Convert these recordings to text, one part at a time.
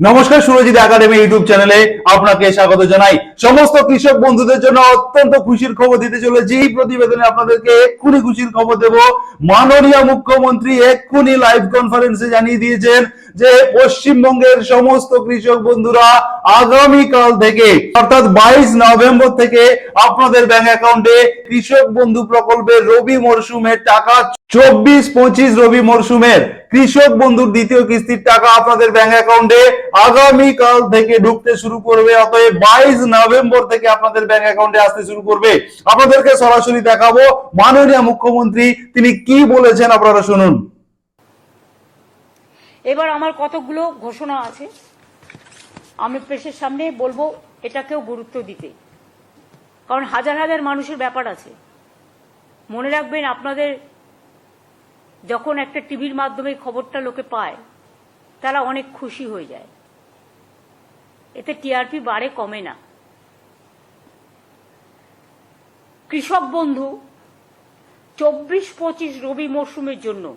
নমস্কার, Surajit academy YouTube চ্যানেলে আপনাকে স্বাগত জানাই। সমস্ত কৃষক বন্ধুদের জন্য অত্যন্ত খুশির খবর দিতে চলেছি। এই প্রতিবেদনে আপনাদেরকে এক্ষুনি খুশির খবর দেব। মাননীয় মুখ্যমন্ত্রী এক্ষুনি লাইভ কনফারেন্সে জানিয়ে দিয়েছেন। যে পশ্চিমবঙ্গের সমস্ত কৃষক বন্ধুরা আগামীকাল থেকে, অর্থাৎ বাইশ নভেম্বর থেকে আপনাদের ব্যাংক অ্যাকাউন্টে কৃষক বন্ধু প্রকল্পের রবি মরশুমের টাকা, চব্বিশ পঁচিশ রবি মরশুমের কৃষক বন্ধুর দ্বিতীয় কিস্তির টাকা আপনাদের ব্যাংক অ্যাকাউন্টে আগামীকাল থেকে ঢুকতে শুরু করবে। অতএব বাইশ নভেম্বর থেকে আপনাদের ব্যাংক অ্যাকাউন্টে আসতে শুরু করবে। আপনাদেরকে সরাসরি দেখাবো। মাননীয় মুখ্যমন্ত্রী, তিনি কি বলেছেন আপনারা শুনুন। এবার আমার কতগুলো ঘোষণা আছে? আমি প্রেসের সামনে বলব, এটাকেও গুরুত্ব দিতে। কারণ হাজার হাজার মানুষের ব্যাপার আছে। মনে রাখবেন, আপনাদের যখন একটা টিভির মাধ্যমে খবরটা লোকে পায়, তারা অনেক খুশি হয়ে যায়। এতে টিআরপি বাড়ে, কমে না। কৃষক বন্ধু, চব্বিশ পঁচিশ রবি মরশুমের জন্য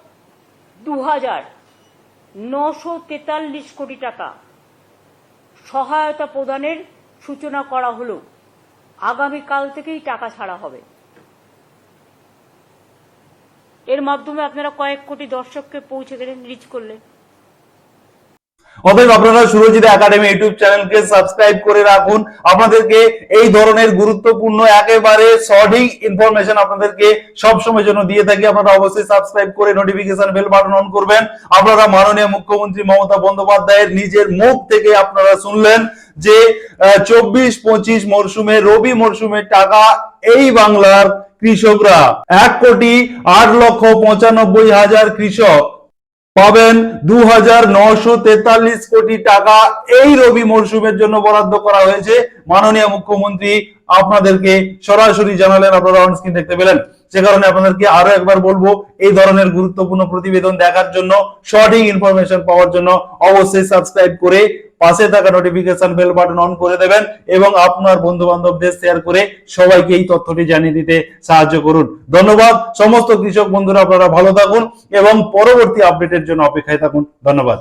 দু হাজার নশো তেতাল্লিশ কোটি টাকা সহায়তা প্রদানের সূচনা করা হলো। আগামীকাল থেকেই টাকা ছাড়া হবে। এর মাধ্যমে আপনারা কয়েক কোটি দর্শককে পৌঁছে গেলেন রিচ করলেন। অতএব আপনারা সুরজিৎ একাডেমি ইউটিউব চ্যানেলকে সাবস্ক্রাইব করে রাখুন। আপনাদেরকে এই ধরনের গুরুত্বপূর্ণ, একেবারে সঠিক ইনফরমেশন আপনাদেরকে সব সময় জন্য দিয়ে থাকি। আপনারা অবশ্যই সাবস্ক্রাইব করে নোটিফিকেশন বেল বাটন অন করবেন। আপনারা মাননীয় মুখ্যমন্ত্রী মমতা বন্দ্যোপাধ্যায়ের নিজের মুখ থেকে আপনারা শুনলেন যে চব্বিশ পঁচিশ মরশুমে, রবি মরশুমের টাকা এই বাংলার কৃষকরা। এক কোটি আট লক্ষ পঁচানব্বই হাজার কৃষক। পাবেন দু কোটি টাকা। এই রবি মরশুমের জন্য বরাদ্দ করা হয়েছে। মাননীয় মুখ্যমন্ত্রী আপনাদেরকে সরাসরি জানালেন, আপনারা অনস্ক্রিন দেখতে পেলেন। সে কারণে আপনাদেরকে আরও একবার বলব, এই ধরনের গুরুত্বপূর্ণ প্রতিবেদন দেখার জন্য, সঠিক ইনফরমেশন পাওয়ার জন্য অবশ্যই সাবস্ক্রাইব করে পাশে থাকা নোটিফিকেশন বেল বাটন অন করে দেবেন এবং আপনার বন্ধু বান্ধবদের শেয়ার করে সবাইকে এই তথ্যটি জানিয়ে দিতে সাহায্য করুন। ধন্যবাদ। সমস্ত কৃষক বন্ধুরা আপনারা ভালো থাকুন এবং পরবর্তী আপডেটের জন্য অপেক্ষায় থাকুন। ধন্যবাদ।